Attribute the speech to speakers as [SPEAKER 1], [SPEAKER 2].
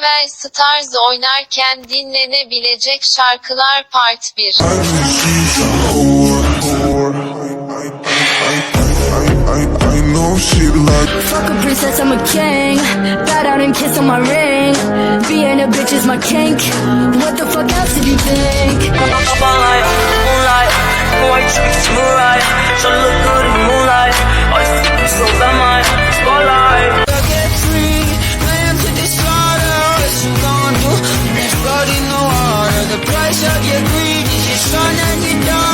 [SPEAKER 1] Brawl Stars oynarken dinlenebilecek şarkılar Part 1
[SPEAKER 2] I know she like
[SPEAKER 3] Fuck a princess, I'm a king. Bow down and kiss on my ring. Being a bitch is my kink. What the fuck else did you think?
[SPEAKER 4] your greed, your son and your daughter.